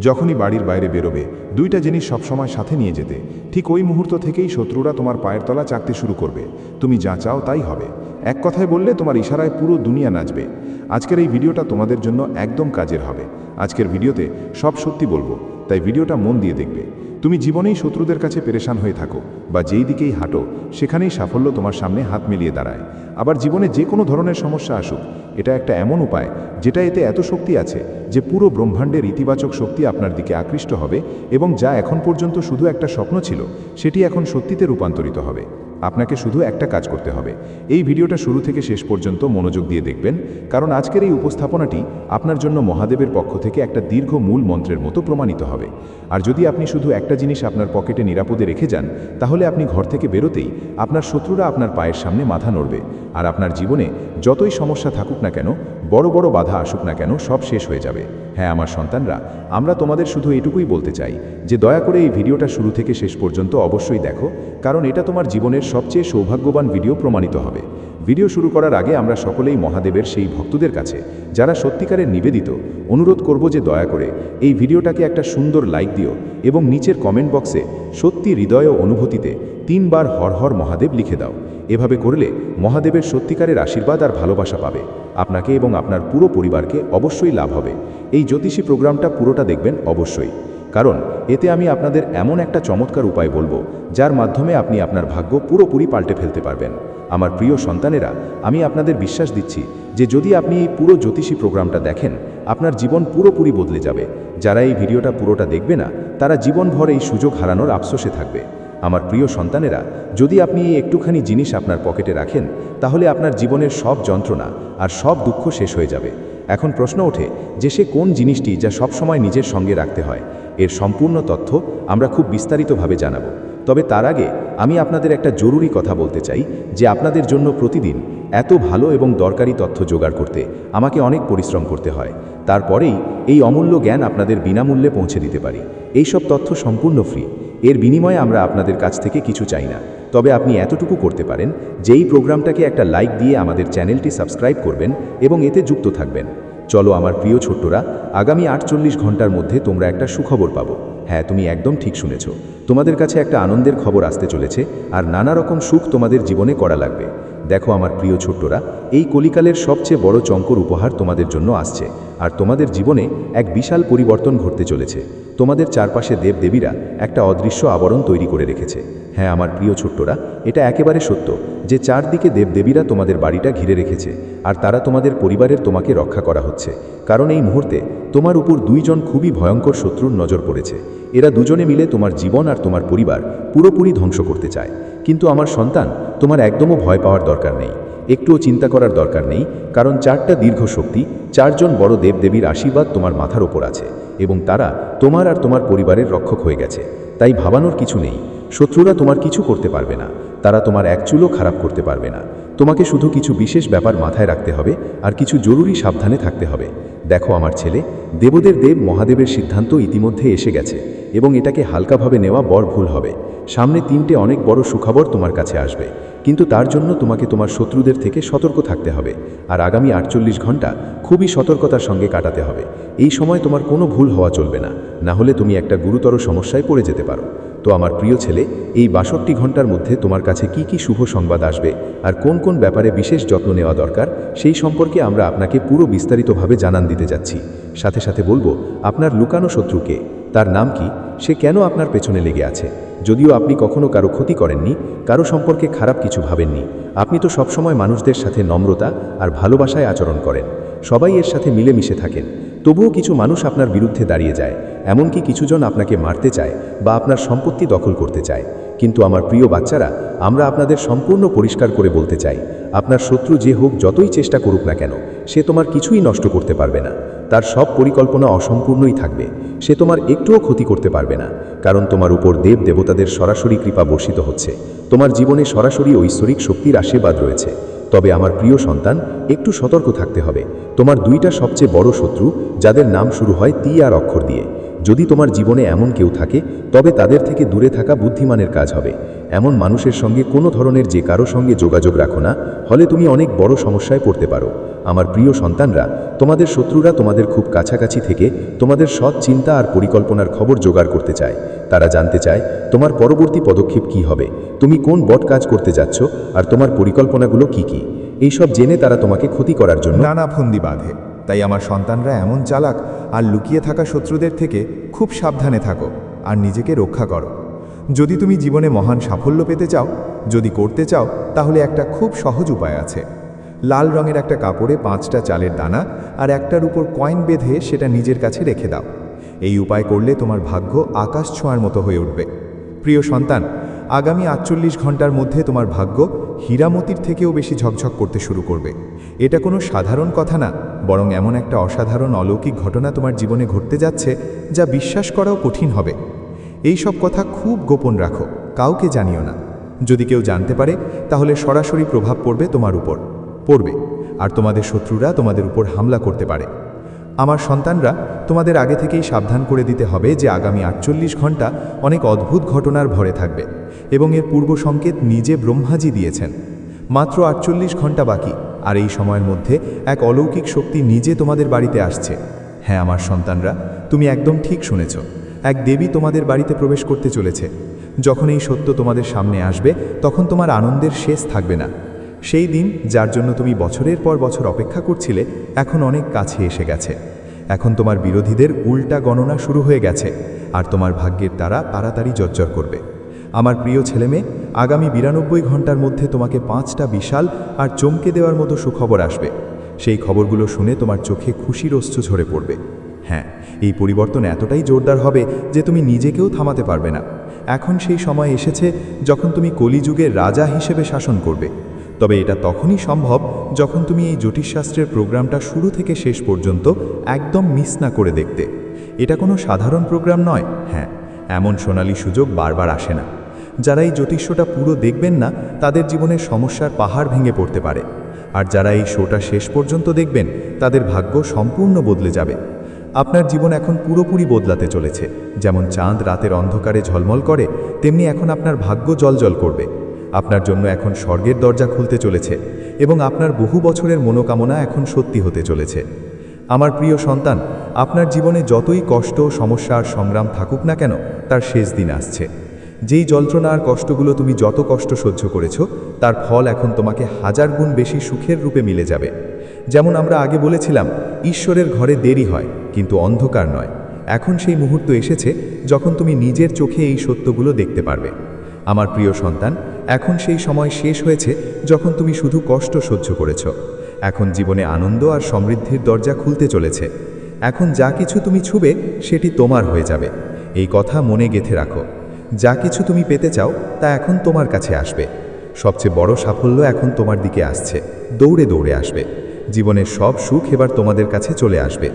যখনই বাড়ির বাইরে বেরোবে, দুইটা জিনিস সবসময় সাথে নিয়ে যেতে। ঠিক ওই মুহূর্ত থেকেই শত্রুরা তোমার পায়ের তলা চাকতে শুরু করবে। তুমি যা চাও তাই হবে। এক কথায় বললে তোমার ইশারায় পুরো দুনিয়া নাচবে। আজকের এই ভিডিওটা তোমাদের জন্য একদম কাজের হবে। আজকের ভিডিওতে সব সত্যি বলব, তাই ভিডিওটা মন দিয়ে দেখবে। তুমি জীবনেই শত্রুদের কাছে পেরেশান হয়ে থাকো বা যেই দিকেই হাঁটো, সেখানেই সাফল্য তোমার সামনে হাত মিলিয়ে দাঁড়ায়। আবার জীবনে যে কোনো ধরনের সমস্যা আসুক, এটা একটা এমন উপায় যেটা এতে এত শক্তি আছে যে পুরো ব্রহ্মাণ্ডের ইতিবাচক শক্তি আপনার দিকে আকৃষ্ট হবে এবং যা এখন পর্যন্ত শুধু একটা স্বপ্ন ছিল, সেটি এখন সত্যিতে রূপান্তরিত হবে। আপনাকে শুধু একটা কাজ করতে হবে। এই ভিডিওটা শুরু থেকে শেষ পর্যন্ত মনোযোগ দিয়ে দেখবেন, কারণ আজকের এই উপস্থাপনাটি আপনার জন্য মহাদেবের পক্ষ থেকে একটা দীর্ঘ মূল মন্ত্রের মতো প্রমাণিত হবে। আর যদি আপনি শুধু একটা জিনিস আপনার পকেটে নিরাপদে রেখে যান, তাহলে আপনি ঘর থেকে বেরোতেই আপনার শত্রুরা আপনার পায়ের সামনে মাথা নড়বে। আর আপনার জীবনে যতই সমস্যা থাকুক না কেন, বড় বড় বাধা আসুক না কেন, সব শেষ হয়ে যাবে। হ্যাঁ আমার সন্তানরা, আমরা তোমাদের শুধু এটুকুই বলতে চাই যে দয়া করে এই ভিডিওটা শুরু থেকে শেষ পর্যন্ত অবশ্যই দেখো, কারণ এটা তোমার জীবনের সবচেয়ে সৌভাগ্যবান ভিডিও প্রমাণিত হবে। ভিডিও শুরু করার আগে আমরা সকলেই মহাদেবের সেই ভক্তদের কাছে, যারা সত্যিকারের নিবেদিত, অনুরোধ করব যে দয়া করে এই ভিডিওটাকে একটা সুন্দর লাইক দিও এবং নিচের কমেন্ট বক্সে সত্যি হৃদয় অনুভূতিতে তিনবার হর হর মহাদেব লিখে দাও। এভাবে করলে মহাদেবের সত্যিকারের আশীর্বাদ আর ভালোবাসা পাবে। আপনাকে এবং আপনার পুরো পরিবারকে অবশ্যই লাভ হবে। এই জ্যোতিষী প্রোগ্রামটা পুরোটা দেখবেন অবশ্যই। কারণ এতে আমি আপনাদের এমন একটা চমৎকার উপায় বলব, যার মাধ্যমে আপনি আপনার ভাগ্য পুরোপুরি পাল্টে ফেলতে পারবেন। আমার প্রিয় সন্তানেরা, আমি আপনাদের বিশ্বাস দিচ্ছি যে যদি আপনি এই পুরো জ্যোতিষী প্রোগ্রামটা দেখেন, আপনার জীবন পুরোপুরি বদলে যাবে। যারা এই ভিডিওটা পুরোটা দেখবে না, তারা জীবনভর এই সুযোগ হারানোর আফসোসে থাকবে। আমার প্রিয় সন্তানেরা, যদি আপনি এই একটুখানি জিনিস আপনার পকেটে রাখেন, তাহলে আপনার জীবনের সব যন্ত্রণা আর সব দুঃখ শেষ হয়ে যাবে। এখন প্রশ্ন ওঠে যে সে কোন জিনিসটি যা সবসময় নিজের সঙ্গে রাখতে হয়? এর সম্পূর্ণ তথ্য আমরা খুব বিস্তারিতভাবে জানাব। তবে তার আগে আমি আপনাদের একটা জরুরি কথা বলতে চাই, যে আপনাদের জন্য প্রতিদিন এত ভালো এবং দরকারি তথ্য জোগাড় করতে আমাকে অনেক পরিশ্রম করতে হয়। তারপরেই এই অমূল্য জ্ঞান আপনাদের বিনামূল্যে পৌঁছে দিতে পারি। এই সব তথ্য সম্পূর্ণ ফ্রি এর বিনিময়ে আমরা আপনাদের কাছ থেকে কিছু চাই না। তবে আপনি এতটুকু করতে পারেন, যে এই প্রোগ্রামটাকে একটা লাইক দিয়ে আমাদের চ্যানেলটি সাবস্ক্রাইব করবেন এবং এতে যুক্ত থাকবেন। চলো আমার প্রিয় ছোট্টরা, আগামী আটচল্লিশ ঘণ্টার মধ্যে তোমরা একটা সুখবর পাবো। হ্যাঁ তুমি একদম ঠিক শুনেছ। তোমাদের কাছে একটা আনন্দের খবর আসতে চলেছে, আর নানা রকম সুখ তোমাদের জীবনে করা লাগবে। দেখো আমার প্রিয় ছোট্টরা, এই কলিকালের সবচেয়ে বড় চঙ্কর উপহার তোমাদের জন্য আসছে, আর তোমাদের জীবনে এক বিশাল পরিবর্তন ঘটতে চলেছে। তোমাদের চারপাশে দেবদেবীরা একটা অদৃশ্য আবরণ তৈরি করে রেখেছে। হ্যাঁ আমার প্রিয় ছোট্টরা, এটা একেবারে সত্য যে চারদিকে দেবদেবীরা তোমাদের বাড়িটা ঘিরে রেখেছে, আর তারা তোমাদের পরিবারের তোমাকে রক্ষা করা হচ্ছে। কারণ এই মুহূর্তে তোমার উপর দুইজন খুবই ভয়ঙ্কর শত্রুর নজর পড়েছে। এরা দুজনে মিলে তোমার জীবন আর তোমার পরিবার পুরোপুরি ধ্বংস করতে চায়। কিন্তু আমার সন্তান, তোমার একদমও ভয় পাওয়ার দরকার নেই। একটুও চিন্তা করার দরকার নেই, কারণ চারটা দীর্ঘ শক্তি, চারজন বড় দেবদেবীর আশীর্বাদ তোমার মাথার ওপর আছে এবং তারা তোমার আর তোমার পরিবারের রক্ষক হয়ে গেছে। তাই ভাবানোর কিছু নেই। শত্রুরা তোমার কিছু করতে পারবে না। তারা তোমার এক চুলও খারাপ করতে পারবে না। তোমাকে শুধু কিছু বিশেষ ব্যাপার মাথায় রাখতে হবে আর কিছু জরুরি সাবধানে থাকতে হবে। দেখো আমার ছেলে, দেবদের দেব মহাদেবের সিদ্ধান্ত ইতিমধ্যে এসে গেছে এবং এটাকে হালকাভাবে নেওয়া বড় ভুল হবে। সামনে তিনটে অনেক বড় সুখবর তোমার কাছে আসবে, কিন্তু তার জন্য তোমাকে তোমার শত্রুদের থেকে সতর্ক থাকতে হবে আর আগামী আটচল্লিশ ঘণ্টা খুবই সতর্কতার সঙ্গে কাটাতে হবে। এই সময় তোমার কোনো ভুল হওয়া চলবে না না হলে তুমি একটা গুরুতর সমস্যায় পড়ে যেতে পারো। তো আমার প্রিয় ছেলে, এই বাষট্টি ঘণ্টার মধ্যে তোমার কাছে কি কি শুভ সংবাদ আসবে আর কোন কোন ব্যাপারে বিশেষ যত্ন নেওয়া দরকার, সেই সম্পর্কে আমরা আপনাকে পুরো বিস্তারিতভাবে জানান দিতে যাচ্ছি। সাথে সাথে বলব, আপনার লুকানো শত্রুকে, তার নাম কি, সে কেন আপনার পেছনে লেগে আছে? যদিও আপনি কখনো কারও ক্ষতি করেননি, কারও সম্পর্কে খারাপ কিছু ভাবেননি, আপনি তো সবসময় মানুষদের সাথে নম্রতা আর ভালোবাসায় আচরণ করেন, সবাই এর সাথে মিলেমিশে থাকেন, তবুও কিছু মানুষ আপনার বিরুদ্ধে দাঁড়িয়ে যায় এমনকি কিছুজন আপনাকে মারতে চায় বা আপনার সম্পত্তি দখল করতে চায়। কিন্তু আমার প্রিয় বাচ্চারা, আমরা আপনাদের সম্পূর্ণ পরিষ্কার করে বলতে চাই, আপনার শত্রু যে হোক যতই চেষ্টা করুক না কেন, সে তোমার কিছুই নষ্ট করতে পারবে না। তার সব পরিকল্পনা অসম্পূর্ণই থাকবে। সে তোমার একটুও ক্ষতি করতে পারবে না, কারণ তোমার উপর দেব দেবতাদের সরাসরি কৃপা বর্ষিত হচ্ছে। তোমার জীবনে সরাসরি ঐশ্বরিক শক্তির আশীর্বাদ রয়েছে। তবে আমার প্রিয় সন্তান, একটু সতর্ক থাকতে হবে। তোমার দুইটা সবচেয়ে বড় শত্রু, যাদের নাম শুরু হয় তি আর অক্ষর দিয়ে। যদি তোমার জীবনে এমন কেউ থাকে, তবে তাদের থেকে দূরে থাকা বুদ্ধিমানের কাজ হবে। এমন মানুষের সঙ্গে কোনো ধরনের যে কারও সঙ্গে যোগাযোগ রাখো না হলে তুমি অনেক বড় সমস্যায় পড়তে পারো। আমার প্রিয় সন্তানরা, তোমাদের শত্রুরা তোমাদের খুব কাছাকাছি থেকে তোমাদের সৎ চিন্তা আর পরিকল্পনার খবর জোগাড় করতে চায়। তারা জানতে চায়, তোমার পরবর্তী পদক্ষেপ কি হবে? তুমি কোন বট কাজ করতে যাচ্ছ? আর তোমার পরিকল্পনাগুলো কি কি? এইসব জেনে তারা তোমাকে ক্ষতি করার জন্য নানা ফন্দি বাঁধে। তাই আমার সন্তানরা এমন চালাক আর লুকিয়ে থাকা শত্রুদের থেকে খুব সাবধানে থাকো আর নিজেকে রক্ষা করো। যদি তুমি জীবনে মহান সাফল্য পেতে চাও, যদি করতে চাও, তাহলে একটা খুব সহজ উপায় আছে। লাল রঙের একটা কাপড়ে পাঁচটা চালের দানা আর একটার উপর কয়েন বেঁধে সেটা নিজের কাছে রেখে দাও। এই উপায় করলে তোমার ভাগ্য আকাশ ছোঁয়ার মতো হয়ে উঠবে। প্রিয় সন্তান, আগামী আটচল্লিশ ঘণ্টার মধ্যে তোমার ভাগ্য হীরামতির থেকেও বেশি ঝকঝক করতে শুরু করবে। এটা কোনো সাধারণ কথা না। বরং এমন একটা অসাধারণ অলৌকিক ঘটনা তোমার জীবনে ঘটতে যাচ্ছে, যা বিশ্বাস করাও কঠিন হবে। এই সব কথা খুব গোপন রাখো, কাউকে জানিও না। যদি কেউ জানতে পারে, তাহলে সরাসরি প্রভাব পড়বে তোমার উপর। পড়বে, আর তোমাদের শত্রুরা তোমাদের উপর হামলা করতে পারে। আমার সন্তানরা, তোমাদের আগে থেকেই সাবধান করে দিতে হবে যে আগামী আটচল্লিশ ঘণ্টা অনেক অদ্ভুত ঘটনার ভরে থাকবে, এবং এর পূর্ব সংকেত নিজে ব্রহ্মাজি দিয়েছেন। মাত্র আটচল্লিশ ঘণ্টা বাকি। আর এই সময়ের মধ্যে এক অলৌকিক শক্তি নিজে তোমাদের বাড়িতে আসছে। হ্যাঁ আমার সন্তানরা, তুমি একদম ঠিক শুনেছ। এক দেবী তোমাদের বাড়িতে প্রবেশ করতে চলেছে। যখন এই সত্য তোমাদের সামনে আসবে, তখন তোমার আনন্দের শেষ থাকবে না। সেই দিন, যার জন্য তুমি বছরের পর বছর অপেক্ষা করছিলে, এখন অনেক কাছে এসে গেছে। এখন তোমার বিরোধীদের উল্টা গণনা শুরু হয়ে গেছে, আর তোমার ভাগ্যের তারা তাড়াতাড়ি জর্জর করবে। আমার প্রিয় ছেলেমেয়ে আগামী বিরানব্বই ঘণ্টার মধ্যে তোমাকে পাঁচটা বিশাল আর চমকে দেওয়ার মতো সুখবর আসবে। সেই খবরগুলো শুনে তোমার চোখে খুশির অশ্রু ঝরে পড়বে। হ্যাঁ এই পরিবর্তন এতটাই জোরদার হবে যে তুমি নিজেকেও থামাতে পারবে না। এখন সেই সময় এসেছে যখন তুমি কলিযুগের রাজা হিসেবে শাসন করবে। তবে এটা তখনই সম্ভব যখন তুমি এই জ্যোতিষশাস্ত্রের প্রোগ্রামটা শুরু থেকে শেষ পর্যন্ত একদম মিস না করে দেখতে। এটা কোনো সাধারণ প্রোগ্রাম নয়। হ্যাঁ এমন সোনালি সুযোগ বারবার আসে না। যারা এই জ্যোতিষ্যটা পুরো দেখবেন না, তাদের জীবনের সমস্যার পাহাড় ভেঙে পড়তে পারে। আর যারা এই শোটা শেষ পর্যন্ত দেখবেন, তাদের ভাগ্য সম্পূর্ণ বদলে যাবে। আপনার জীবন এখন পুরোপুরি বদলাতে চলেছে। যেমন চাঁদ রাতের অন্ধকারে ঝলমল করে, তেমনি এখন আপনার ভাগ্য জলজল করবে। আপনার জন্য এখন স্বর্গের দরজা খুলতে চলেছে এবং আপনার বহু বছরের মনোকামনা এখন সত্যি হতে চলেছে। আমার প্রিয় সন্তান, আপনার জীবনে যতই কষ্ট, সমস্যা আর সংগ্রাম থাকুক না কেন, তার শেষ দিন আসছে। যেই যন্ত্রণা আর কষ্টগুলো তুমি যত কষ্ট সহ্য করেছ, তার ফল এখন তোমাকে হাজার গুণ বেশি সুখের রূপে মিলে যাবে। যেমন আমরা আগে বলেছিলাম, ঈশ্বরের ঘরে দেরি হয়, কিন্তু অন্ধকার নয়। এখন সেই মুহূর্ত এসেছে যখন তুমি নিজের চোখে এই সত্যগুলো দেখতে পারবে। আমার প্রিয় সন্তান, এখন সেই সময় শেষ হয়েছে যখন তুমি শুধু কষ্ট সহ্য করেছ। এখন জীবনে আনন্দ আর সমৃদ্ধির দরজা খুলতে চলেছে। এখন যা কিছু তুমি ছুবে, সেটি তোমার হয়ে যাবে। এই কথা মনে গেথে রাখো। যা কিছু তুমি পেতে চাও তা এখন তোমার কাছে আসবে। সবচেয়ে বড় সাফল্য এখন তোমার দিকে আসছে। দৌড়ে দৌড়ে আসবে। জীবনের সব সুখ এবার তোমাদের কাছে চলে আসবে।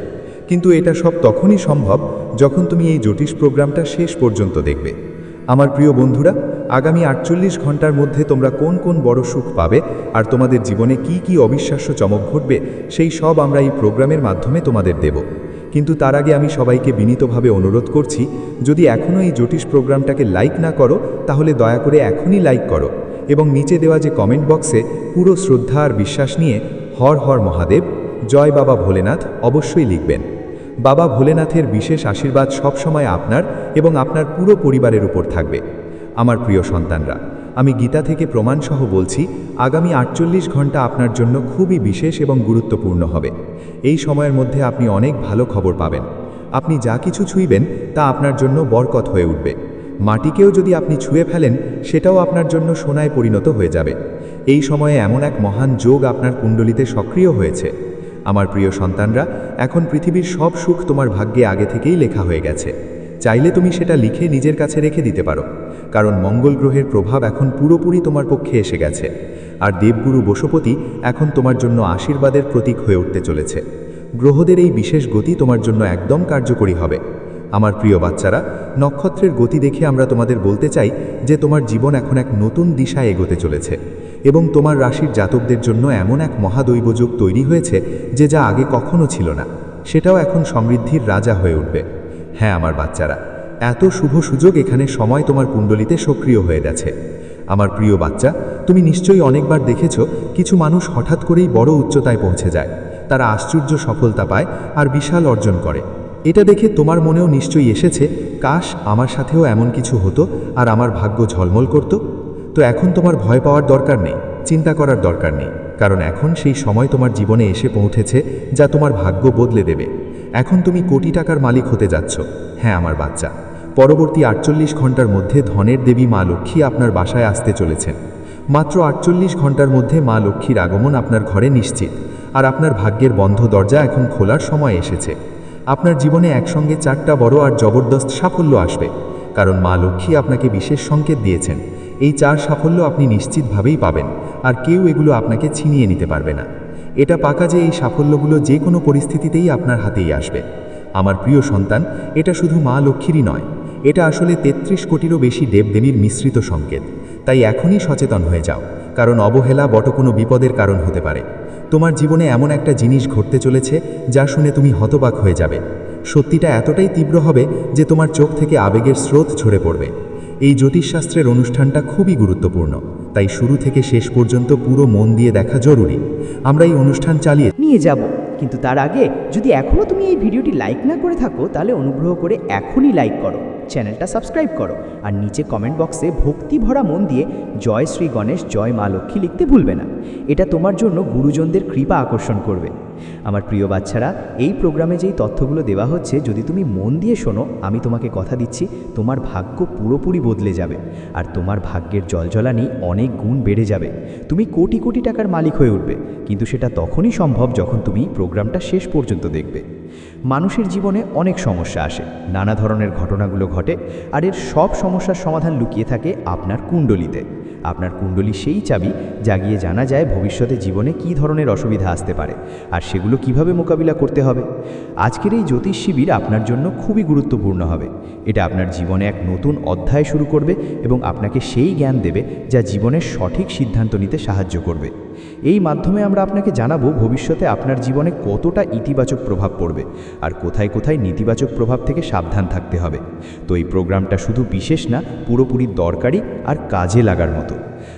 কিন্তু এটা সব তখনই সম্ভব যখন তুমি এই জ্যোতিষ প্রোগ্রামটা শেষ পর্যন্ত দেখবে। আমার প্রিয় বন্ধুরা, আগামী আটচল্লিশ ঘণ্টার মধ্যে তোমরা কোন কোন বড় সুখ পাবে আর তোমাদের জীবনে কি কি অবিশ্বাস্য চমক ঘটবে, সেই সব আমরা এই প্রোগ্রামের মাধ্যমে তোমাদের দেব। কিন্তু তার আগে আমি সবাইকে বিনীতভাবে অনুরোধ করছি, যদি এখনও এই জ্যোতিষ প্রোগ্রামটাকে লাইক না করো, তাহলে দয়া করে এখনই লাইক করো এবং নিচে দেওয়া যে কমেন্ট বক্সে পুরো শ্রদ্ধা আর বিশ্বাস নিয়ে হর হর মহাদেব, জয় বাবা ভোলেনাথ অবশ্যই লিখবেন। বাবা ভোলেনাথের বিশেষ আশীর্বাদ সবসময় আপনার এবং আপনার পুরো পরিবারের উপর থাকবে। আমার প্রিয় সন্তানরা আমি গীতা থেকে প্রমাণসহ বলছি, আগামী আটচল্লিশ ঘণ্টা আপনার জন্য খুবই বিশেষ এবং গুরুত্বপূর্ণ হবে। এই সময়ের মধ্যে আপনি অনেক ভালো খবর পাবেন। আপনি যা কিছু ছুঁইবেন, তা আপনার জন্য বরকত হয়ে উঠবে। মাটিকেও যদি আপনি ছুঁয়ে ফেলেন, সেটাও আপনার জন্য সোনায় পরিণত হয়ে যাবে। এই সময়ে এমন এক মহান যোগ আপনার কুণ্ডলিতে সক্রিয় হয়েছে। আমার প্রিয় সন্তানরা, এখন পৃথিবীর সব সুখ তোমার ভাগ্যে আগে থেকেই লেখা হয়ে গেছে। চাইলে তুমি সেটা লিখে নিজের কাছে রেখে দিতে পারো, কারণ মঙ্গল গ্রহের প্রভাব এখন পুরোপুরি তোমার পক্ষে এসে গেছে, আর দেবগুরু বসুপতি এখন তোমার জন্য আশীর্বাদের প্রতীক হয়ে উঠতে চলেছে। গ্রহদের এই বিশেষ গতি তোমার জন্য একদম কার্যকরী হবে। আমার প্রিয় বাচ্চারা, নক্ষত্রের গতি দেখে আমরা তোমাদের বলতে চাই যে তোমার জীবন এখন এক নতুন দিশায় এগোতে চলেছে, এবং তোমার রাশির জাতকদের জন্য এমন এক মহাদৈবযোগ তৈরি হয়েছে যে যা আগে কখনো ছিল না, সেটাও এখন সমৃদ্ধির রাজা হয়ে উঠবে। হ্যাঁ আমার বাচ্চারা। এত শুভ সুযোগ এখানে সময় তোমার কুণ্ডলিতে সক্রিয় হয়ে গেছে। আমার প্রিয় বাচ্চা, তুমি নিশ্চয়ই অনেকবার দেখেছ কিছু মানুষ হঠাৎ করেই বড় উচ্চতায় পৌঁছে যায়। তারা আশ্চর্য সফলতা পায় আর বিশাল অর্জন করে। এটা দেখে তোমার মনেও নিশ্চয়ই এসেছে, কাশ, আমার সাথেও এমন কিছু হতো আর আমার ভাগ্য ঝলমল করত। তো এখন তোমার ভয় পাওয়ার দরকার নেই, চিন্তা করার দরকার নেই। কারণ এখন সেই সময় তোমার জীবনে এসে পৌঁছেছে যা তোমার ভাগ্য বদলে দেবে। এখন তুমি কোটি টাকার মালিক হতে যাচ্ছ। হ্যাঁ আমার বাচ্চা। পরবর্তী আটচল্লিশ ঘণ্টার মধ্যে ধনের দেবী মা লক্ষ্মী আপনার বাসায় আসতে চলেছেন। মাত্র আটচল্লিশ ঘণ্টার মধ্যে মা লক্ষ্মীর আগমন আপনার ঘরে নিশ্চিত। আর আপনার ভাগ্যের বন্ধ দরজা এখন খোলার সময় এসেছে। আপনার জীবনে একসঙ্গে চারটা বড় আর জবরদস্ত সাফল্য আসবে। কারণ মা লক্ষ্মী আপনাকে বিশেষ সংকেত দিয়েছেন। এই চার সাফল্য আপনি নিশ্চিতভাবেই পাবেন। আর কেউ এগুলো আপনাকে ছিনিয়ে নিতে পারবে না। এটা পাকা যে এই সাফল্যগুলো যে কোনো পরিস্থিতিতেই আপনার হাতেই আসবে। আমার প্রিয় সন্তান, এটা শুধু মা লক্ষ্মীরই নয়, এটা আসলে তেত্রিশ কোটিরও বেশি দেবদেবীর মিশ্রিত সংকেত। তাই এখনই সচেতন হয়ে যাও, কারণ অবহেলা বট কোনো বিপদের কারণ হতে পারে। তোমার জীবনে এমন একটা জিনিস ঘটতে চলেছে যা শুনে তুমি হতবাক হয়ে যাবে। সত্যিটা এতটাই তীব্র হবে যে তোমার চোখ থেকে আবেগের স্রোত ঝরে পড়বে। এই জ্যোতিষশাস্ত্রের অনুষ্ঠানটা খুবই গুরুত্বপূর্ণ। তাই শুরু থেকে শেষ পর্যন্ত পুরো মন দিয়ে দেখা জরুরি। আমরা এই অনুষ্ঠান চালিয়ে নিয়ে যাব। কিন্তু তার আগে, যদি এখনও তুমি এই ভিডিওটি লাইক না করে থাকো, তাহলে অনুগ্রহ করে এখনই লাইক করো, চ্যানেলটা সাবস্ক্রাইব করো, আর নিচে কমেন্ট বক্সে ভক্তি ভরা মন দিয়ে জয় শ্রী গণেশ, জয় মা লক্ষ্মী লিখতে ভুলবে না। এটা তোমার জন্য গুরুজনদের কৃপা আকর্ষণ করবে। আমার প্রিয় বাচ্চারা, এই প্রোগ্রামে যেই তথ্যগুলো দেওয়া হচ্ছে, যদি তুমি মন দিয়ে শোনো, আমি তোমাকে কথা দিচ্ছি, তোমার ভাগ্য পুরোপুরি বদলে যাবে। আর তোমার ভাগ্যের জলজলানি অনেক গুণ বেড়ে যাবে। তুমি কোটি কোটি টাকার মালিক হয়ে উঠবে। কিন্তু সেটা তখনই সম্ভব যখন তুমি প্রোগ্রামটা শেষ পর্যন্ত দেখবে। মানুষের জীবনে অনেক সমস্যা আসে। নানা ধরনের ঘটনাগুলো ঘটে। আর এর সব সমস্যার সমাধান লুকিয়ে থাকে আপনার কুণ্ডলিতে। আপনার কুণ্ডলী সেই চাবি জাগিয়ে জানা যায় ভবিষ্যতে জীবনে কি ধরনের অসুবিধা আসতে পারে আর সেগুলো কীভাবে মোকাবিলা করতে হবে। আজকের এই জ্যোতিষ শিবির আপনার জন্য খুবই গুরুত্বপূর্ণ হবে। এটা আপনার জীবনে এক নতুন অধ্যায় শুরু করবে এবং আপনাকে সেই জ্ঞান দেবে যা জীবনের সঠিক সিদ্ধান্ত নিতে সাহায্য করবে। এই মাধ্যমে আমরা আপনাকে জানাব ভবিষ্যতে আপনার জীবনে কতটা ইতিবাচক প্রভাব পড়বে আর কোথায় কোথায় নেতিবাচক প্রভাব থেকে সাবধান থাকতে হবে। তো এই প্রোগ্রামটা শুধু বিশেষ না, পুরোপুরি দরকারি আর কাজে লাগার মতো।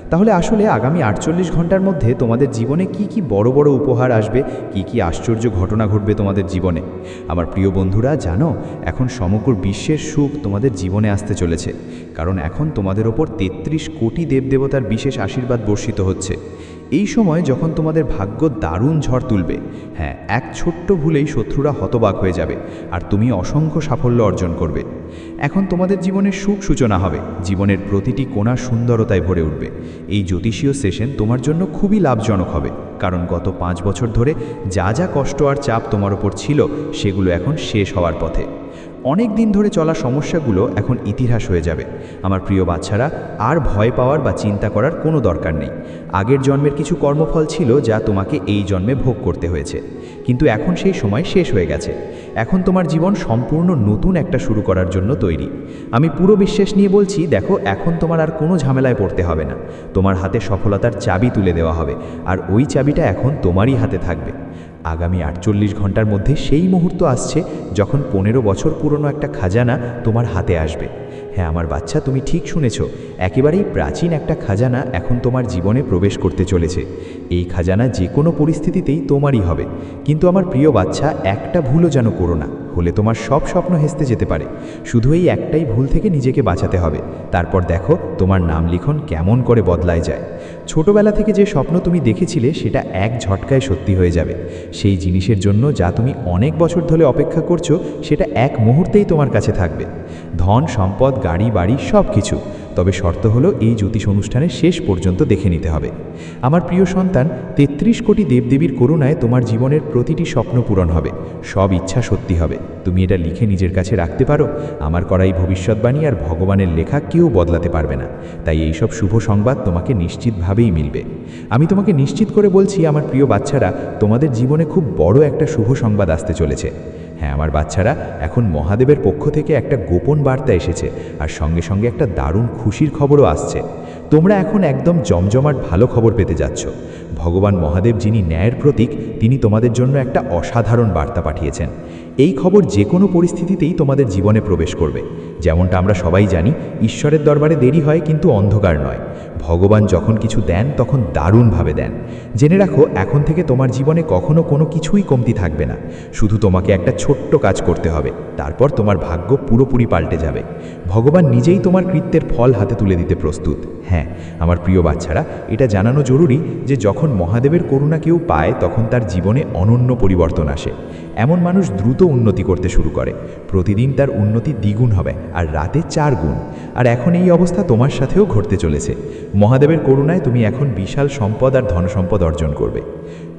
তাহলে আসলে আগামী আটচল্লিশ ঘণ্টার মধ্যে তোমাদের জীবনে কি কি বড় বড় উপহার আসবে, কি কি আশ্চর্য ঘটনা ঘটবে তোমাদের জীবনে? আমার প্রিয় বন্ধুরা, জানো, এখন সমগ্র বিশ্বের সুখ তোমাদের জীবনে আসতে চলেছে। কারণ এখন তোমাদের ওপর তেত্রিশ কোটি দেবদেবতার বিশেষ আশীর্বাদ বর্ষিত হচ্ছে। এই সময় যখন তোমাদের ভাগ্য দারুণ ঝড় তুলবে হ্যাঁ এক ছোট্ট ভুলেই শত্রুরা হতবাক হয়ে যাবে আর তুমি অসংখ্য সাফল্য অর্জন করবে। এখন তোমাদের জীবনের সুখ সূচনা হবে, জীবনের প্রতিটি কোণা সুন্দরতায় ভরে উঠবে। এই জ্যোতিষীয় সেশন তোমার জন্য খুবই লাভজনক হবে, কারণ গত পাঁচ বছর ধরে যা যা কষ্ট আর চাপ তোমার ওপর ছিল, সেগুলো এখন শেষ হওয়ার পথে। অনেক দিন ধরে চলা সমস্যাগুলো এখন ইতিহাস হয়ে যাবে। আমার প্রিয় বাচ্চারা, আর ভয় পাওয়ার বা চিন্তা করার কোনো দরকার নেই। আগের জন্মের কিছু কর্মফল ছিল যা তোমাকে এই জন্মে ভোগ করতে হয়েছে। কিন্তু এখন সেই সময় শেষ হয়ে গেছে। এখন তোমার জীবন সম্পূর্ণ নতুন একটা শুরু করার জন্য তৈরি। আমি পুরো বিশ্বাস নিয়ে বলছি, দেখো, এখন তোমার আর কোনো ঝামেলায় পড়তে হবে না। তোমার হাতে সফলতার চাবি তুলে দেওয়া হবে, আর ওই চাবিটা এখন তোমারই হাতে থাকবে। আগামী আটচল্লিশ ঘণ্টার মধ্যে সেই মুহূর্ত আসছে যখন পনেরো বছর পুরনো একটা খাজানা তোমার হাতে আসবে। হ্যাঁ আমার বাচ্চা, তুমি ঠিক শুনেছ। একেবারেই প্রাচীন একটা খাজানা এখন তোমার জীবনে প্রবেশ করতে চলেছে। এই খাজানা যে কোনো পরিস্থিতিতেই তোমারই হবে। কিন্তু আমার প্রিয় বাচ্চা, একটা ভুলও যেন করো না। হলে তোমার সব স্বপ্ন হেসতে যেতে পারে। শুধু এই একটাই ভুল থেকে নিজেকে বাঁচাতে হবে। তারপর দেখো, তোমার নাম লিখন কেমন করে বদলায় যায়। ছোটবেলা থেকে যে স্বপ্ন তুমি দেখেছিলে, সেটা এক ঝটকায় সত্যি হয়ে যাবে। সেই জিনিসের জন্য যা তুমি অনেক বছর ধরে অপেক্ষা করছ, সেটা এক মুহূর্তেই তোমার কাছে থাকবে। ধন, সম্পদ, গাড়ি, বাড়ি সব কিছু তবে শর্ত হলো এই জ্যোতিষ অনুষ্ঠানের শেষ পর্যন্ত দেখে নিতে হবে। আমার প্রিয় সন্তান, তেত্রিশ কোটি দেবদেবীর করুণায় তোমার জীবনের প্রতিটি স্বপ্ন পূরণ হবে। সব ইচ্ছা সত্যি হবে। তুমি এটা লিখে নিজের কাছে রাখতে পারো। আমার করা এই ভবিষ্যৎবাণী আর ভগবানের লেখা কেউ বদলাতে পারবে না। তাই এই সব শুভ সংবাদ তোমাকে নিশ্চিতভাবেই মিলবে। আমি তোমাকে নিশ্চিত করে বলছি, আমার প্রিয় বাচ্চারা, তোমাদের জীবনে খুব বড় একটা শুভ সংবাদ আসতে চলেছে। হ্যাঁ আমার বাচ্চারা এখন মহাদেবের পক্ষ থেকে একটা গোপন বার্তা এসেছে আর সঙ্গে সঙ্গে একটা দারুণ খুশির খবরও আসছে। তোমরা এখন একদম জমজমাট ভালো খবর পেতে যাচ্ছ। ভগবান মহাদেব যিনি ন্যায়ের প্রতীক, তিনি তোমাদের জন্য একটা অসাধারণ বার্তা পাঠিয়েছেন। এই খবর যে কোনো পরিস্থিতিতেই তোমাদের জীবনে প্রবেশ করবে। যেমনটা আমরা সবাই জানি, ঈশ্বরের দরবারে দেরি হয় কিন্তু অন্ধকার নয়। ভগবান যখন কিছু দেন, তখন দারুণভাবে দেন। জেনে রাখো, এখন থেকে তোমার জীবনে কখনো কোনো কিছুই কমতি থাকবে না। শুধু তোমাকে একটা ছোট্ট কাজ করতে হবে, তারপর তোমার ভাগ্য পুরোপুরি পাল্টে যাবে। ভগবান নিজেই তোমার কৃত্যের ফল হাতে তুলে দিতে প্রস্তুত। হ্যাঁ। আমার প্রিয় বাচ্চারা, এটা জানানো জরুরি যে যখন মহাদেবের করুণা কেউ পায়, তখন তার জীবনে অনন্য পরিবর্তন আসে। এমন মানুষ দ্রুত উন্নতি করতে শুরু করে। প্রতিদিন তার উন্নতি দ্বিগুণ হবে, আর রাতে চার গুণ। আর এখন এই অবস্থা তোমার সাথেও ঘটতে চলেছে। মহাদেবের করুণায় তুমি এখন বিশাল সম্পদ আর ধনসম্পদ অর্জন করবে।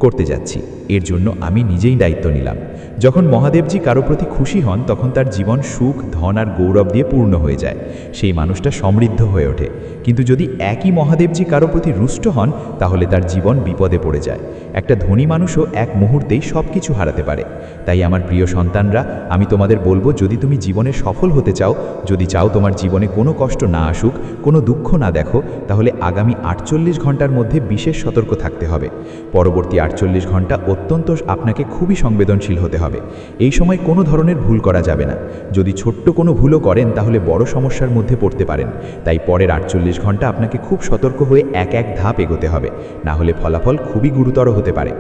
করতে যাচ্ছি। এর জন্য আমি নিজেই দায়িত্ব নিলাম। যখন মহাদেবজি কারও প্রতি খুশি হন, তখন তার জীবন সুখ, ধন আর গৌরব দিয়ে পূর্ণ হয়ে যায়। সেই মানুষটা সমৃদ্ধ হয়ে ওঠে। কিন্তু যদি একই মহাদেবজি কারও প্রতি রুষ্ট হন, তাহলে তার জীবন বিপদে পড়ে যায়। একটা ধনী মানুষও এক মুহূর্তেই সব কিছু হারাতে পারে। তাই আমার প্রিয় সন্তানরা, আমি তোমাদের বলব, যদি তুমি জীবনে সফল হতে চাও, যদি চাও তোমার জীবনে কোনো কষ্ট না আসুক, কোনো দুঃখ না দেখো, তাহলে আগামী আটচল্লিশ ঘণ্টার মধ্যে বিশেষ সতর্ক থাকতে হবে। পরবর্তী আটচল্লিশ ঘণ্টা অত্যন্ত আপনাকে খুবই সংবেদনশীল হতে হবে। এই সময় কোনো ধরনের ভুল করা যাবে না। যদি ছোট্ট কোনো ভুলও করেন, তাহলে বড় সমস্যার মধ্যে পড়তে পারেন। তাই পরের আটচল্লিশ ঘণ্টা আপনাকে খুব সতর্ক হয়ে এক এক ধাপ এগোতে হবে। না হলে ফলাফল খুবই গুরুতর হতে পারে।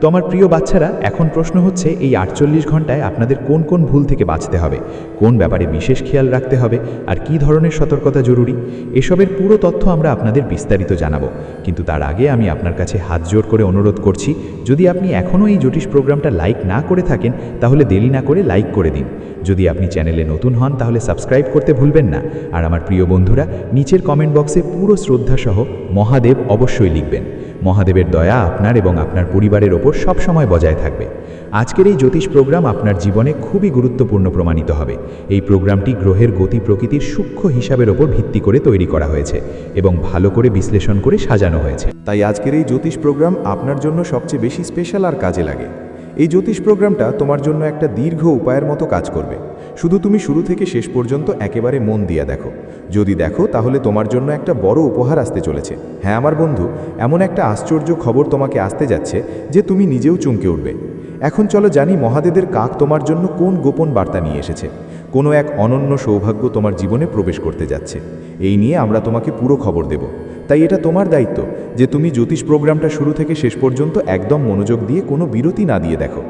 তো আমার প্রিয় বাচ্চারা, এখন প্রশ্ন হচ্ছে, এই আটচল্লিশ ঘন্টায় আপনাদের কোন কোন ভুল থেকে বাঁচতে হবে? কোন ব্যাপারে বিশেষ খেয়াল রাখতে হবে? আর কি ধরনের সতর্কতা জরুরি? এসবের পুরো তথ্য আমরা আপনাদের বিস্তারিত জানাব। কিন্তু তার আগে আমি আপনার কাছে হাত জোর করে অনুরোধ করছি, যদি আপনি এখনও এই জ্যোতিষ প্রোগ্রামটা লাইক না করে থাকেন, তাহলে দেরি না করে লাইক করে দিন। যদি আপনি চ্যানেলে নতুন হন, তাহলে সাবস্ক্রাইব করতে ভুলবেন না। আর আমার প্রিয় বন্ধুরা, নিচের কমেন্ট বক্সে পুরো শ্রদ্ধাসহ মহাদেব অবশ্যই লিখবেন। মহাদেবের দয়া আপনার এবং আপনার পরিবারের ওপর সবসময় বজায় থাকবে। আজকের এই জ্যোতিষ প্রোগ্রাম আপনার জীবনে খুবই গুরুত্বপূর্ণ প্রমাণিত হবে। এই প্রোগ্রামটি গ্রহের গতি প্রকৃতির সূক্ষ্ম হিসাবের ওপর ভিত্তি করে তৈরি করা হয়েছে এবং ভালো করে বিশ্লেষণ করে সাজানো হয়েছে। তাই আজকের এই জ্যোতিষ প্রোগ্রাম আপনার জন্য সবচেয়ে বেশি স্পেশাল আর কাজে লাগে। এই জ্যোতিষ প্রোগ্রামটা তোমার জন্য একটা দীর্ঘ উপায়ের মতো কাজ করবে। শুধু তুমি শুরু থেকে শেষ পর্যন্ত একেবারে মন দিয়ে দেখো। যদি দেখো, তাহলে তোমার জন্য একটা বড় উপহার আসতে চলেছে। হ্যাঁ আমার বন্ধু, এমন একটা আশ্চর্য খবর তোমাকে আসতে যাচ্ছে যে তুমি নিজেও চমকে উঠবে। এখন চলো জানি মহাদেদের কাক তোমার জন্য কোন গোপন বার্তা নিয়ে এসেছে। কোনো এক অনন্য সৌভাগ্য তোমার জীবনে প্রবেশ করতে যাচ্ছে। এই নিয়ে আমরা তোমাকে পুরো খবর দেব। তাই এটা তোমার দায়িত্ব যে তুমি জ্যোতিষ প্রোগ্রামটা শুরু থেকে শেষ পর্যন্ত একদম মনোযোগ দিয়ে কোনো বিরতি না দিয়ে দেখো।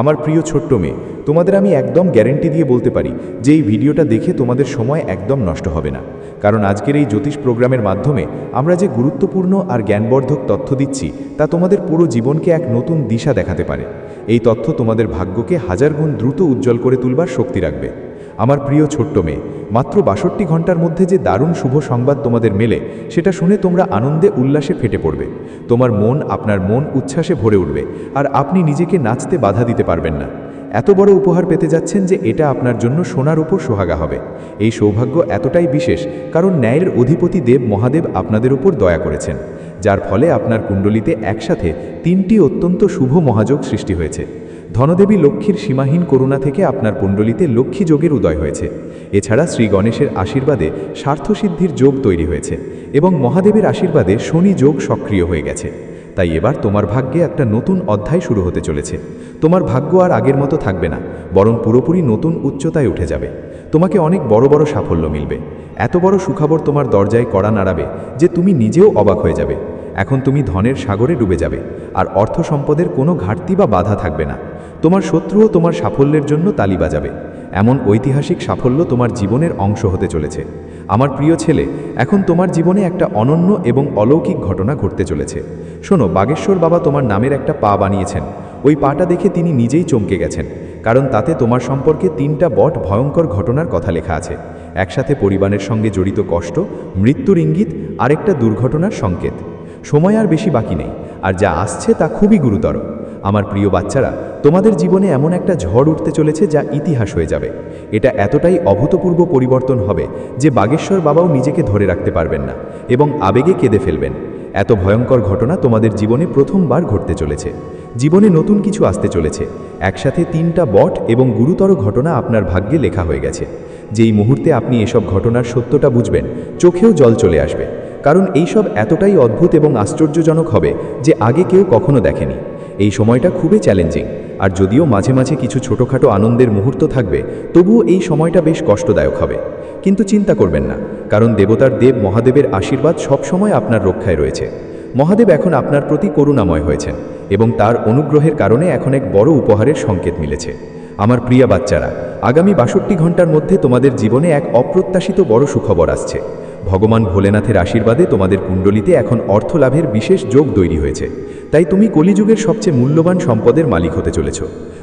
আমার প্রিয় ছোট্ট মেয়ে, তোমাদের আমি একদম গ্যারেন্টি দিয়ে বলতে পারি যে এই ভিডিওটা দেখে তোমাদের সময় একদম নষ্ট হবে না। কারণ আজকের এই জ্যোতিষ প্রোগ্রামের মাধ্যমে আমরা যে গুরুত্বপূর্ণ আর জ্ঞানবর্ধক তথ্য দিচ্ছি, তা তোমাদের পুরো জীবনকে এক নতুন দিশা দেখাতে পারে। এই তথ্য তোমাদের ভাগ্যকে হাজার গুণ দ্রুত উজ্জ্বল করে তুলবার শক্তি রাখবে। আমার প্রিয় ছোট্ট মেয়ে, মাত্র বাষট্টি ঘণ্টার মধ্যে যে দারুণ শুভ সংবাদ তোমাদের মেলে, সেটা শুনে তোমরা আনন্দে উল্লাসে ফেটে পড়বে। তোমার মন আপনার মন উচ্ছ্বাসে ভরে উঠবে, আর আপনি নিজেকে নাচতে বাধা দিতে পারবেন না। এত বড় উপহার পেতে যাচ্ছেন যে এটা আপনার জন্য সোনার উপর সোহাগা হবে। এই সৌভাগ্য এতটাই বিশেষ, কারণ ন্যায়ের অধিপতি দেব মহাদেব আপনাদের উপর দয়া করেছেন। যার ফলে আপনার কুণ্ডলিতে একসাথে তিনটি অত্যন্ত শুভ মহাযোগ সৃষ্টি হয়েছে। ধনদেবী লক্ষ্মীর সীমাহীন করুণা থেকে আপনার কুণ্ডলিতে লক্ষ্মী যোগের উদয় হয়েছে। এছাড়া শ্রী গণেশের আশীর্বাদে স্বার্থসিদ্ধির যোগ তৈরি হয়েছে এবং মহাদেবের আশীর্বাদে শনি যোগ সক্রিয় হয়ে গেছে। তাই এবার তোমার ভাগ্যে একটা নতুন অধ্যায় শুরু হতে চলেছে। তোমার ভাগ্য আর আগের মতো থাকবে না, বরং পুরোপুরি নতুন উচ্চতায় উঠে যাবে। তোমাকে অনেক বড় বড় সাফল্য মিলবে। এত বড় সুখবর তোমার দরজায় কড়া নাড়াবে যে তুমি নিজেও অবাক হয়ে যাবে। এখন তুমি ধনের সাগরে ডুবে যাবে, আর অর্থ সম্পদের কোনো ঘাটতি বা বাধা থাকবে না। তোমার শত্রুও তোমার সাফল্যের জন্য তালি বাজাবে। এমন ঐতিহাসিক সাফল্য তোমার জীবনের অংশ হতে চলেছে। আমার প্রিয় ছেলে, এখন তোমার জীবনে একটা অনন্য এবং অলৌকিক ঘটনা ঘটতে চলেছে। শোনো, বাগেশ্বর বাবা তোমার নামের একটা পা বানিয়েছেন। ওই পাটা দেখে তিনি নিজেই চমকে গেছেন, কারণ তাতে তোমার সম্পর্কে তিনটা বট ভয়ঙ্কর ঘটনার কথা লেখা আছে। একসাথে পরিবারের সঙ্গে জড়িত কষ্ট, মৃত্যুর ইঙ্গিত, আরেকটা দুর্ঘটনার সংকেত। সময় আর বেশি বাকি নেই, আর যা আসছে তা খুবই গুরুতর। আমার প্রিয় বাচ্চারা, তোমাদের জীবনে এমন একটা ঝড় উঠতে চলেছে যা ইতিহাস হয়ে যাবে। এটা এতটাই অভূতপূর্ব পরিবর্তন হবে যে বাগেশ্বর বাবাও নিজেকে ধরে রাখতে পারবেন না এবং আবেগে কেঁদে ফেলবেন। এত ভয়ঙ্কর ঘটনা তোমাদের জীবনে প্রথমবার ঘটতে চলেছে। জীবনে নতুন কিছু আসতে চলেছে। একসাথে তিনটা বট এবং গুরুতর ঘটনা আপনার ভাগ্যে লেখা হয়ে গেছে। যেই মুহূর্তে আপনি এসব ঘটনার সত্যটা বুঝবেন, চোখেও জল চলে আসবে। কারণ এইসব এতটাই অদ্ভুত এবং আশ্চর্যজনক হবে যে আগে কেউ কখনো দেখেনি। এই সময়টা খুবই চ্যালেঞ্জিং আর যদিও মাঝে মাঝে কিছু ছোটোখাটো আনন্দের মুহূর্ত থাকবে, তবুও এই সময়টা বেশ কষ্টদায়ক হবে। কিন্তু চিন্তা করবেন না, কারণ দেবতার দেব মহাদেবের আশীর্বাদ সবসময় আপনার রক্ষায় রয়েছে। মহাদেব এখন আপনার প্রতি করুণাময় হয়েছেন এবং তার অনুগ্রহের কারণে এখন এক বড় উপহারের সংকেত মিলেছে। আমার প্রিয় বাচ্চারা, আগামী বাষট্টি ঘণ্টার মধ্যে তোমাদের জীবনে এক অপ্রত্যাশিত বড় সুখবর আসছে। ভগবান ভোলেনাথের আশীর্বাদে তোমাদের কুণ্ডলিতে এখন অর্থ লাভের বিশেষ যোগ তৈরি হয়েছে। তাই তুমি কলিযুগের সবচেয়ে মূল্যবান সম্পদের মালিক হতে চলেছ।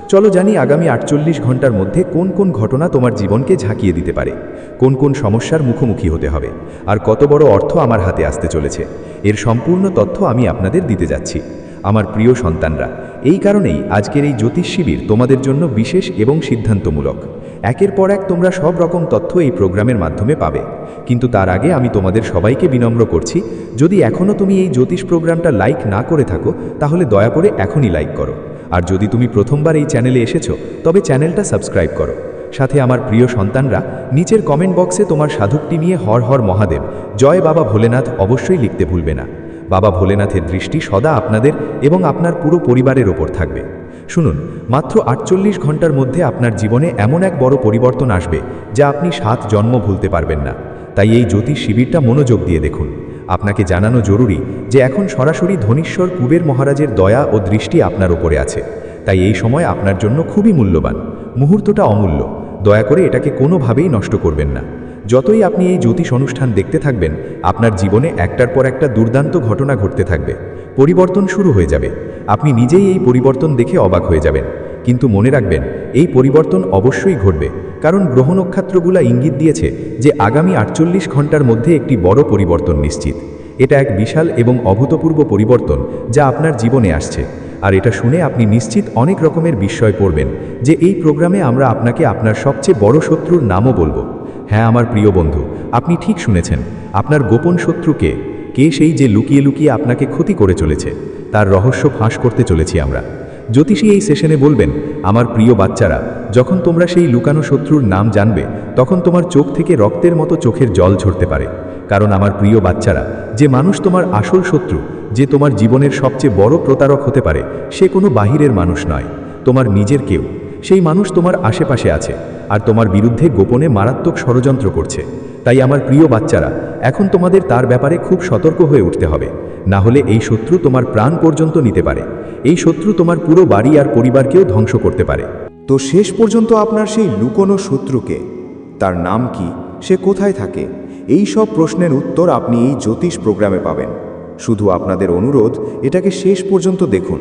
চলো জানি আগামী আটচল্লিশ ঘণ্টার মধ্যে কোন কোন ঘটনা তোমার জীবনকে ঝাঁকিয়ে দিতে পারে। কোন কোন সমস্যার মুখোমুখি হতে হবে। আর কত বড় অর্থ আমার হাতে আসতে চলেছে। এর সম্পূর্ণ তথ্য আমি আপনাদের দিতে যাচ্ছি। আমার প্রিয় সন্তানরা, এই কারণেই আজকের এই জ্যোতিষ শিবির তোমাদের জন্য বিশেষ এবং সিদ্ধান্তমূলক। একের পর এক তোমরা সব রকম তথ্য এই প্রোগ্রামের মাধ্যমে পাবে। কিন্তু তার আগে আমি তোমাদের সবাইকে বিনম্র করছি, যদি এখনও তুমি এই জ্যোতিষ প্রোগ্রামটা লাইক না করে থাকো, তাহলে দয়া করে এখনই লাইক করো। আর যদি তুমি প্রথমবার এই চ্যানেলে এসেছ, তবে চ্যানেলটা সাবস্ক্রাইব করো। সাথে আমার প্রিয় সন্তানরা, নিচের কমেন্ট বক্সে তোমার সাধুকটি নিয়ে হর হর মহাদেব, জয় বাবা ভোলেনাথ অবশ্যই লিখতে ভুলবে না। বাবা ভোলেনাথের দৃষ্টি সদা আপনাদের এবং আপনার পুরো পরিবারের ওপর থাকবে। শুনুন, মাত্র আটচল্লিশ ঘণ্টার মধ্যে আপনার জীবনে এমন এক বড় পরিবর্তন আসবে, যা আপনি সাত জন্ম ভুলতে পারবেন না। তাই এই জ্যোতিষ শিবিরটা মনোযোগ দিয়ে দেখুন। আপনাকে জানানো জরুরি যে এখন সরাসরি ধনীশ্বর কুবের মহারাজের দয়া ও দৃষ্টি আপনার ওপরে আছে। তাই এই সময় আপনার জন্য খুবই মূল্যবান। মুহূর্তটা অমূল্য। দয়া করে এটাকে কোনোভাবেই নষ্ট করবেন না। যতই আপনি এই জ্যোতিষ অনুষ্ঠান দেখতে থাকবেন, আপনার জীবনে একটার পর একটা দুর্দান্ত ঘটনা ঘটতে থাকবে। পরিবর্তন শুরু হয়ে যাবে। আপনি নিজেই এই পরিবর্তন দেখে অবাক হয়ে যাবেন। কিন্তু মনে রাখবেন, এই পরিবর্তন অবশ্যই ঘটবে। কারণ গ্রহ নক্ষত্রগুলা ইঙ্গিত দিয়েছে যে আগামী আটচল্লিশ ঘণ্টার মধ্যে একটি বড় পরিবর্তন নিশ্চিত। এটা এক বিশাল এবং অভূতপূর্ব পরিবর্তন যা আপনার জীবনে আসছে। আর এটা শুনে আপনি নিশ্চিত অনেক রকমের বিস্ময় পড়বেন যে এই প্রোগ্রামে আমরা আপনাকে আপনার সবচেয়ে বড় শত্রুর নামও বলব। হ্যাঁ আমার প্রিয় বন্ধু, আপনি ঠিক শুনেছেন, আপনার গোপন শত্রুকে কে সেই যে লুকিয়ে লুকিয়ে আপনাকে ক্ষতি করে চলেছে, তার রহস্য ফাঁস করতে চলেছি আমরা। জ্যোতিষী এই সেশনে বলবেন, আমার প্রিয় বাচ্চারা, যখন তোমরা সেই লুকানো শত্রুর নাম জানবে, তখন তোমার চোখ থেকে রক্তের মতো চোখের জল ঝরতে পারে। কারণ আমার প্রিয় বাচ্চারা, যে মানুষ তোমার আসল শত্রু, যে তোমার জীবনের সবচেয়ে বড় প্রতারক হতে পারে, সে কোনো বাহিরের মানুষ নয়। তোমার নিজের কেউ, সেই মানুষ তোমার আশেপাশে আছে, আর তোমার বিরুদ্ধে গোপনে মারাত্মক ষড়যন্ত্র করছে। তাই আমার প্রিয় বাচ্চারা, এখন তোমাদের তার ব্যাপারে খুব সতর্ক হয়ে উঠতে হবে। না হলে এই শত্রু তোমার প্রাণ পর্যন্ত নিতে পারে। এই শত্রু তোমার পুরো বাড়ি আর পরিবারকেও ধ্বংস করতে পারে। তো শেষ পর্যন্ত আপনার সেই লুকোনো শত্রুকে, তার নাম কি, সে কোথায় থাকে, এই সব প্রশ্নের উত্তর আপনি এই জ্যোতিষ প্রোগ্রামে পাবেন। শুধু আপনাদের অনুরোধ, এটাকে শেষ পর্যন্ত দেখুন।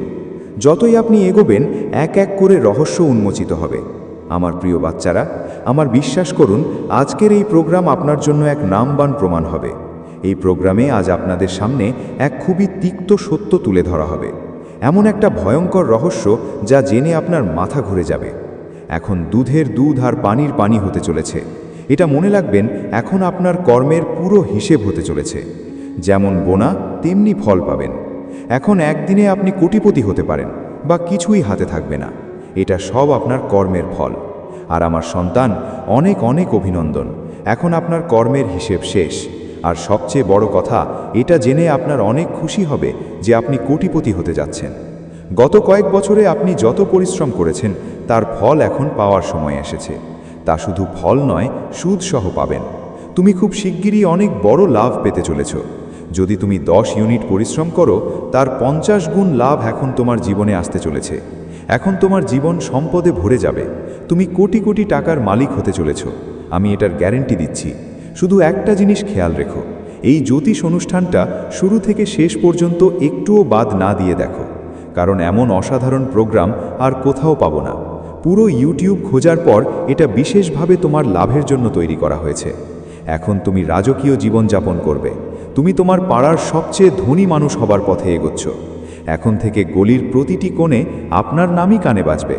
যতই আপনি এগোবেন, এক এক করে রহস্য উন্মোচিত হবে। আমার প্রিয় বাচ্চারা আমার বিশ্বাস করুন, আজকের এই প্রোগ্রাম আপনার জন্য এক নামবান প্রমাণ হবে। এই প্রোগ্রামে আজ আপনাদের সামনে এক খুবই তিক্ত সত্য তুলে ধরা হবে। এমন একটা ভয়ঙ্কর রহস্য যা জেনে আপনার মাথা ঘুরে যাবে। এখন দুধের দুধ আর পানির পানি হতে চলেছে। এটা মনে রাখবেন, এখন আপনার কর্মের পুরো হিসেব হতে চলেছে। যেমন বোনা, তেমনি ফল পাবেন। এখন একদিনে আপনি কোটিপতি হতে পারেন, বা কিছুই হাতে থাকবে না। এটা সব আপনার কর্মের ফল। আর আমার সন্তান অনেক অনেক অভিনন্দন। এখন আপনার কর্মের হিসেব শেষ। আর সবচেয়ে বড় কথা, এটা জেনে আপনার অনেক খুশি হবে যে আপনি কোটিপতি হতে যাচ্ছেন। গত কয়েক বছরে আপনি যত পরিশ্রম করেছেন, তার ফল এখন পাওয়ার সময় এসেছে। তা শুধু ফল নয় সুদসহ পাবেন। তুমি খুব শিগগিরই অনেক বড় লাভ পেতে চলেছ। যদি তুমি দশ ইউনিট পরিশ্রম করো, তার পঞ্চাশ গুণ লাভ এখন তোমার জীবনে আসতে চলেছে। এখন তোমার জীবন সম্পদে ভরে যাবে। তুমি কোটি কোটি টাকার মালিক হতে চলেছ। আমি এটার গ্যারেন্টি দিচ্ছি। শুধু একটা জিনিস খেয়াল রেখো। এই জ্যোতিষ অনুষ্ঠানটা শুরু থেকে শেষ পর্যন্ত একটুও বাদ না দিয়ে দেখো। কারণ এমন অসাধারণ প্রোগ্রাম আর কোথাও পাবো না। পুরো ইউটিউব খোঁজার পর এটা বিশেষভাবে তোমার লাভের জন্য তৈরি করা হয়েছে। এখন তুমি রাজকীয় জীবনযাপন করবে। তুমি তোমার পাড়ার সবচেয়ে ধনী মানুষ হবার পথে এগোচ্ছ। এখন থেকে গলির প্রতিটি কোণে আপনার নামই কানে বাজবে।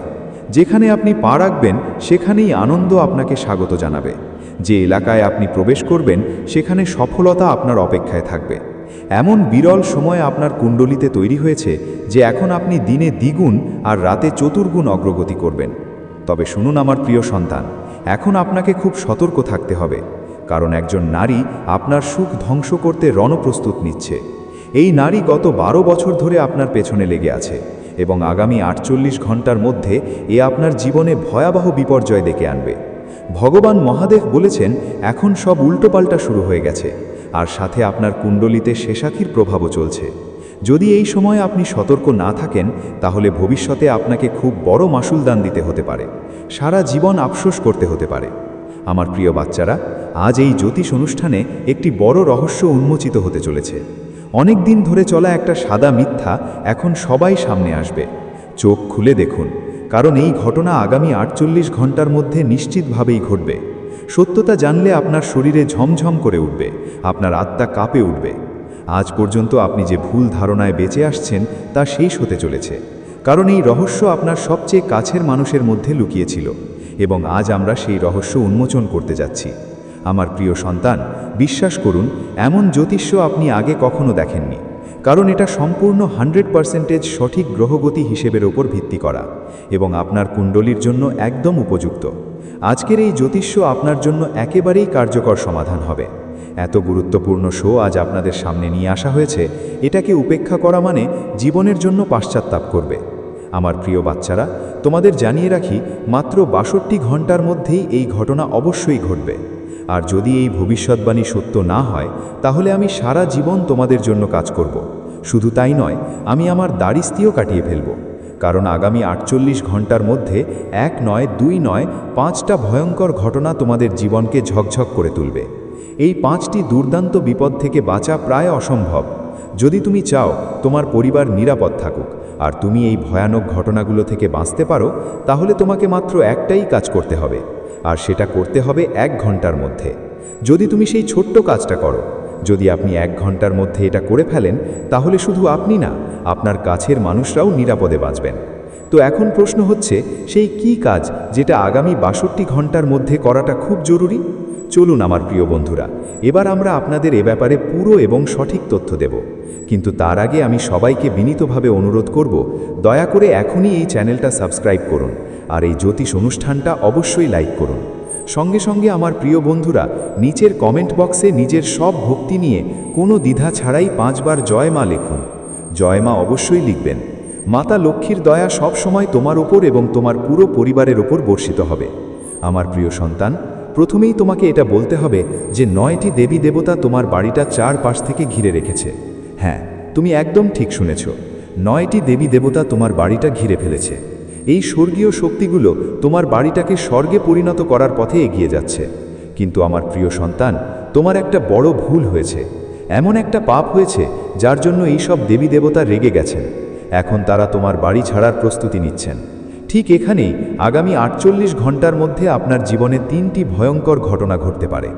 যেখানে আপনি পা রাখবেন, সেখানেই আনন্দ আপনাকে স্বাগত জানাবে। যে এলাকায় আপনি প্রবেশ করবেন, সেখানে সফলতা আপনার অপেক্ষায় থাকবে। এমন বিরল সময় আপনার কুণ্ডলিতে তৈরি হয়েছে যে এখন আপনি দিনে দ্বিগুণ আর রাতে চতুর্গুণ অগ্রগতি করবেন। তবে শুনুন আমার প্রিয় সন্তান, এখন আপনাকে খুব সতর্ক থাকতে হবে, কারণ একজন নারী আপনার সুখ ধ্বংস করতে রণপ্রস্তুত নিচ্ছে। এই নারী গত বারো বছর ধরে আপনার পেছনে লেগে আছে এবং আগামী আটচল্লিশ ঘণ্টার মধ্যে এ আপনার জীবনে ভয়াবহ বিপর্যয় ডেকে আনবে। ভগবান মহাদেব বলেছেন, এখন সব উল্টোপাল্টা শুরু হয়ে গেছে আর সাথে আপনার কুণ্ডলিতে শেষাখির প্রভাবও চলছে। যদি এই সময় আপনি সতর্ক না থাকেন, তাহলে ভবিষ্যতে আপনাকে খুব বড় মাসুল দান দিতে হতে পারে। সারা জীবন আফসোস করতে হতে পারে। আমার প্রিয় বাচ্চারা, আজ এই জ্যোতিষ অনুষ্ঠানে একটি বড় রহস্য উন্মোচিত হতে চলেছে। অনেক দিন ধরে চলা একটা সাদা মিথ্যা এখন সবাই সামনে আসবে। চোখ খুলে দেখুন, কারণ এই ঘটনা আগামী আটচল্লিশ ঘণ্টার মধ্যে নিশ্চিতভাবেই ঘটবে। সত্যতা জানলে আপনার শরীরে ঝমঝম করে উঠবে, আপনার আত্মা কাঁপে উঠবে। আজ পর্যন্ত আপনি যে ভুল ধারণায় বেঁচে আসছেন তা শেষ হতে চলেছে, কারণ এই রহস্য আপনার সবচেয়ে কাছের মানুষের মধ্যে লুকিয়েছিল এবং আজ আমরা সেই রহস্য উন্মোচন করতে যাচ্ছি। আমার প্রিয় সন্তান, বিশ্বাস করুন, এমন জ্যোতিষ্য আপনি আগে কখনো দেখেননি। কারণ এটা সম্পূর্ণ হান্ড্রেড পার্সেন্টেজ সঠিক গ্রহগতি হিসেবের ওপর ভিত্তি করা এবং আপনার কুণ্ডলীর জন্য একদম উপযুক্ত। আজকের এই জ্যোতিষ্য আপনার জন্য একেবারেই কার্যকর সমাধান হবে। এত গুরুত্বপূর্ণ শো আজ আপনাদের সামনে নিয়ে আসা হয়েছে, এটাকে উপেক্ষা করা মানে জীবনের জন্য পাশ্চাত্তাপ করবে। আমার প্রিয় বাচ্চারা, তোমাদের জানিয়ে রাখি, মাত্র বাষট্টি ঘণ্টার মধ্যেই এই ঘটনা অবশ্যই ঘটবে। আর যদি এই ভবিষ্যৎবাণী সত্য না হয়, তাহলে আমি সারা জীবন তোমাদের জন্য কাজ করব। শুধু তাই নয়, আমি আমার দাড়িস্তিও কাটিয়ে ফেলব। কারণ আগামী আটচল্লিশ ঘণ্টার মধ্যে এক নয়, দুই নয়, পাঁচটা ভয়ঙ্কর ঘটনা তোমাদের জীবনকে ঝকঝক করে তুলবে। এই পাঁচটি দুর্দান্ত বিপদ থেকে বাঁচা প্রায় অসম্ভব। যদি তুমি চাও তোমার পরিবার নিরাপদ থাকুক, আর তুমি এই ভয়ানক ঘটনাগুলো থেকে বাঁচতে পারো, তাহলে তোমাকে মাত্র একটাই কাজ করতে হবে। আর সেটা করতে হবে এক ঘণ্টার মধ্যে। যদি তুমি সেই ছোট্ট কাজটা করো, যদি আপনি এক ঘণ্টার মধ্যে এটা করে ফেলেন, তাহলে শুধু আপনি না, আপনার কাছের মানুষরাও নিরাপদে বাঁচবেন। তো এখন প্রশ্ন হচ্ছে, সেই কি কাজ যেটা আগামী বাষট্টি ঘণ্টার মধ্যে করাটা খুব জরুরি? চলুন আমার প্রিয় বন্ধুরা, এবার আমরা আপনাদের এ ব্যাপারে পুরো এবং সঠিক তথ্য দেব। কিন্তু তার আগে আমি সবাইকে বিনীতভাবে অনুরোধ করব, দয়া করে এখনই এই চ্যানেলটা সাবস্ক্রাইব করুন আর এই জ্যোতিষ অনুষ্ঠানটা অবশ্যই লাইক করুন। সঙ্গে সঙ্গে আমার প্রিয় বন্ধুরা, নিচের কমেন্ট বক্সে নিজের সব ভক্তি নিয়ে কোনো দ্বিধা ছাড়াই পাঁচবার জয় মা লিখুন। জয় মা অবশ্যই লিখবেন। মাতা লক্ষ্মীর দয়া সব সময় তোমার ওপর এবং তোমার পুরো পরিবারের ওপর বর্ষিত হবে। আমার প্রিয় সন্তান প্রথমেই তোমাকে এটা বলতে হবে যে নয়টি দেবী দেবতা তোমার বাড়িটা চার পাশ থেকে ঘিরে রেখেছে। হ্যাঁ তুমি একদম ঠিক শুনেছ। নয়টি দেবী দেবতা তোমার বাড়িটা ঘিরে ফেলেছে। এই স্বর্গীয় শক্তিগুলো তোমার বাড়িটাকে স্বর্গে পরিণত করার পথে এগিয়ে যাচ্ছে। কিন্তু আমার প্রিয় সন্তান, তোমার একটা বড় ভুল হয়েছে। এমন একটা পাপ হয়েছে যার জন্য এই সব দেবী দেবতা রেগে গেছেন। এখন তারা তোমার বাড়ি ছাড়ার প্রস্তুতি নিচ্ছেন। ঠিক এখানেই আগামী আটচল্লিশ ঘণ্টার মধ্যে আপনার জীবনে তিনটি ভয়ঙ্কর ঘটনা ঘটতে পারে।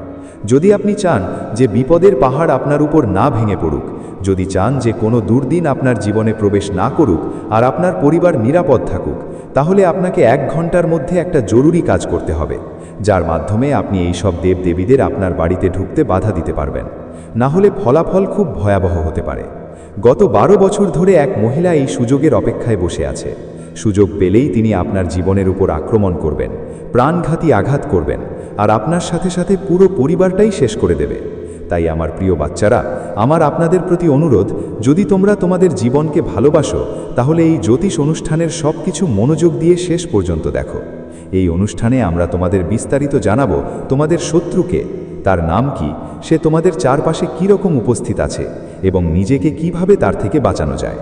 যদি আপনি চান যে বিপদের পাহাড় আপনার উপর না ভেঙে পড়ুক, যদি চান যে কোনো দুর্দিন আপনার জীবনে প্রবেশ না করুক আর আপনার পরিবার নিরাপদ থাকুক, তাহলে আপনাকে এক ঘণ্টার মধ্যে একটা জরুরি কাজ করতে হবে, যার মাধ্যমে আপনি এই সব দেবদেবীদের আপনার বাড়িতে ঢুকতে বাধা দিতে পারবেন। না হলে ফলাফল খুব ভয়াবহ হতে পারে। গত বারো বছর ধরে এক মহিলা এই সুযোগের অপেক্ষায় বসে আছে। সুযোগ পেলেই তিনি আপনার জীবনের উপর আক্রমণ করবেন, প্রাণঘাতী আঘাত করবেন, আর আপনার সাথে সাথে পুরো পরিবারটাই শেষ করে দেবে। তাই আমার প্রিয় বাচ্চারা, আমার আপনাদের প্রতি অনুরোধ, যদি তোমরা তোমাদের জীবনকে ভালোবাসো, তাহলে এই জ্যোতিষ অনুষ্ঠানের সব কিছু মনোযোগ দিয়ে শেষ পর্যন্ত দেখো। এই অনুষ্ঠানে আমরা তোমাদের বিস্তারিত জানাব তোমাদের শত্রুকে, তার নাম কি, সে তোমাদের চারপাশে কীরকম উপস্থিত আছে, এবং নিজেকে কীভাবে তার থেকে বাঁচানো যায়।